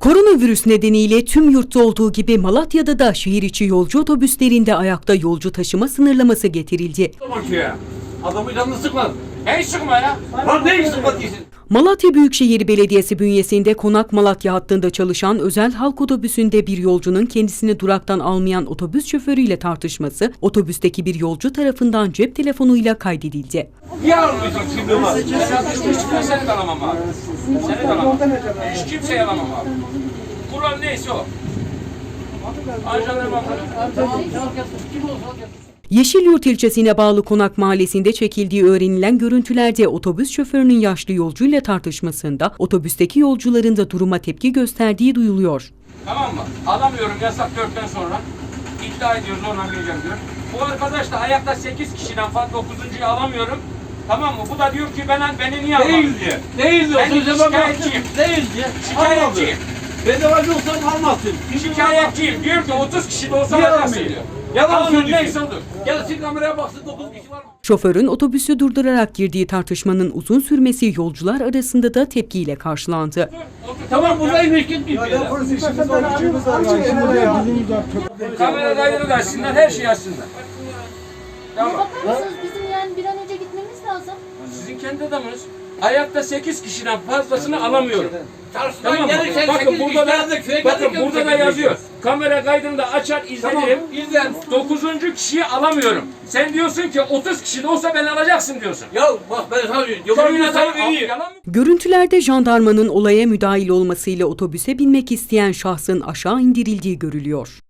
Koronavirüs nedeniyle tüm yurtta olduğu gibi Malatya'da da şehir içi yolcu otobüslerinde ayakta yolcu taşıma sınırlaması getirildi. Adamı canını sıkmaz. Ne sıkma ya? Lan ne sıkma değilsin? Malatya Büyükşehir Belediyesi bünyesinde Konak Malatya hattında çalışan özel halk otobüsünde bir yolcunun kendisini duraktan almayan otobüs şoförüyle tartışması otobüsteki bir yolcu tarafından cep telefonuyla kaydedildi. Niye almıyorsun şimdi var? Hiç seni de alamam abi. Seni de alamam. Hiç kimseyi alamam abi. Kural neyse o. Ajanlarıma Yeşilyurt ilçesine bağlı Konak Mahallesi'nde çekildiği öğrenilen görüntülerde otobüs şoförünün yaşlı yolcuyla tartışmasında otobüsteki yolcuların da duruma tepki gösterdiği duyuluyor. Tamam mı? Alamıyorum yasak dörtten sonra. İddia ediyoruz oradan geleceğim diyor. Bu arkadaş da ayakta 8 kişiden fazla 9.'yu alamıyorum. Tamam mı? Bu da diyor ki ben beni niye alamam? Değil diye. Değil diyor. Ben Sözüme şikayetçiyim. Değil diye. Şikayetçiyim. Bedavacı olsan almazsın. Şikayetçiyim. Diyor ki 30 kişi de olsa alacaksın alamıyor? diyor. Yalan odur. Gelsin kameraya baksın 9 kişi var mı? Şoförün otobüsü durdurarak girdiği tartışmanın uzun sürmesi yolcular arasında da tepkiyle karşılandı. Tamam buradayım hiç gitmeyeyim. Kamera kaydını da açsınlar, her şeyi açsınlar. Tamam. Bakar mısınız bizim yani bir an önce gitmemiz lazım. Sizin kendi adamınız. Ayakta 8 kişiden fazlasını alamıyorum. Çarşıdan Tamam mı? gelirken Bakın sekiz burada kişi da, bakın burada da sekiz yazıyor. Kamera kaydını da açar izletirim. Tamam, izlen. 9. kişiyi alamıyorum. Sen diyorsun ki 30 kişi de olsa ben alacaksın diyorsun. Ya bak ben sana Köyüne. Yalan mı? Görüntülerde jandarmanın olaya müdahil olmasıyla otobüse binmek isteyen şahsın aşağı indirildiği görülüyor.